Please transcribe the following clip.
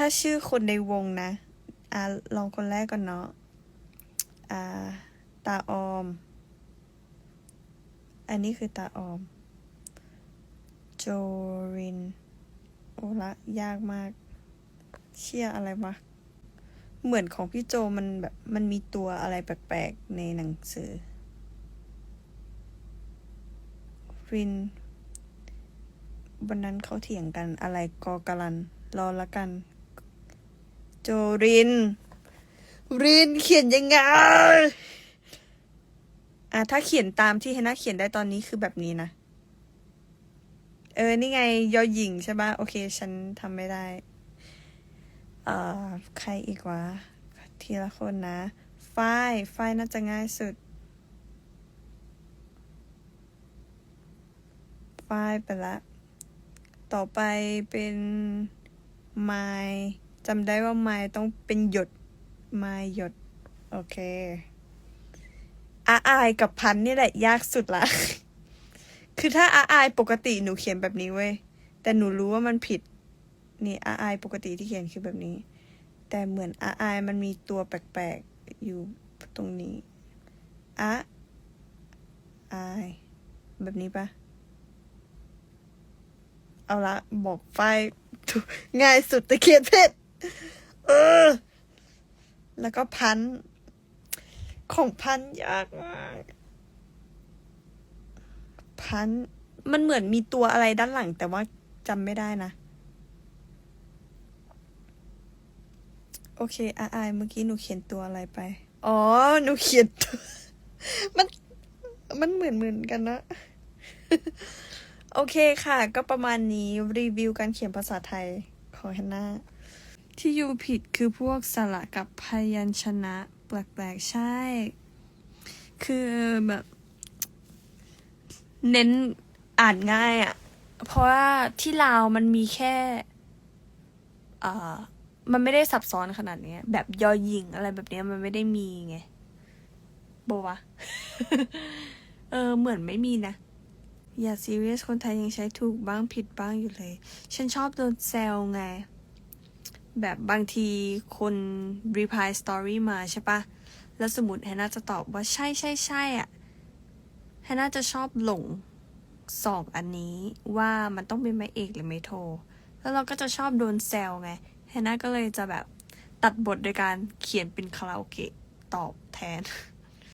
ถ้าชื่อคนในวงนะอ่าลองคนแรกก่อนเนาะอ่าตาออม อันนี้คือตาออม โจริน โอละยากมาก เชี่ยอะไรวะ เหมือนของพี่โจมันแบบ มันมีตัวอะไรแปลกๆ ในหนังสือ ริน วันนั้นเขาเถียงกันอะไรกอกาลัน รอละกัน โจริน รินเขียนยังไง อะถ้าเขียนตามที่เฮน่าเขียนได้ตอนนี้คือแบบนี้นะ เออ นี่ไงยอหญิงใช่ปะโอเค ฉันทำไม่ได้ เอ่อ ใครอีกวะ ทีละคนนะฝ้ายฝ้ายน่าจะง่ายสุดฝ้ายไปละ ต่อไปเป็นไมล์ จำได้ว่าไมล์ต้องเป็นหยดไมล์หยด โอเคอาอายกับพันนี่แหละยากสุดละ คือถ้าอาอายปกติหนูเขียนแบบนี้เว้ย แต่หนูรู้ว่ามันผิด นี่อาอายปกติที่เขียนคือแบบนี้ แต่เหมือนอาอายมันมีตัวแปลกๆอยู่ตรงนี้อะอาย แบบนี้ปะเอาละ บอกไฟง่ายสุดแต่เขียนผิด เออ แล้วก็พัน ของพันยากมาก พัน มันเหมือนมีตัวอะไรด้านหลัง แต่ว่าจำไม่ได้นะ โอเคอาอายเมื่อกี้หนูเขียนตัวอะไรไป อ๋อ หนูเขียนตัวมัน มันเหมือนเหมือนกันนะโอเคค่ะ ก็ประมาณนี้รีวิวการเขียนภาษาไทยของแฮนนา ที่อยู่ผิดคือพวกสระกับพยัญชนะแปลกๆใช่ คือแบบ เน้นอ่านง่ายอะ่ะ เพราะว่าที่ลาวมันมีแค่อ่ามันไม่ได้ซับซ้อนขนาดนี้แบบยอหญิงอะไรแบบนี้มันไม่ได้มีไงโบวะเออ เหมือนไม่มีนะ อย่าซีเรียสคนไทยยังใช้ถูกบ้างผิดบ้างอยู่เลย ฉันชอบโดนแซวไง แบบบางทีคน reply story มาใช่ปะ แล้วสมมติแฮนน่าจะตอบว่าใช่ใช่ใช่อะแฮนน่าจะชอบหลงสองอันนี้ว่ามันต้องเป็นไม้เอกหรือไม้โท แล้วเราก็จะชอบโดนแซวไง แฮนน่าก็เลยจะแบบตัดบทโดยการเขียนเป็นคาราโอเกะตอบแทน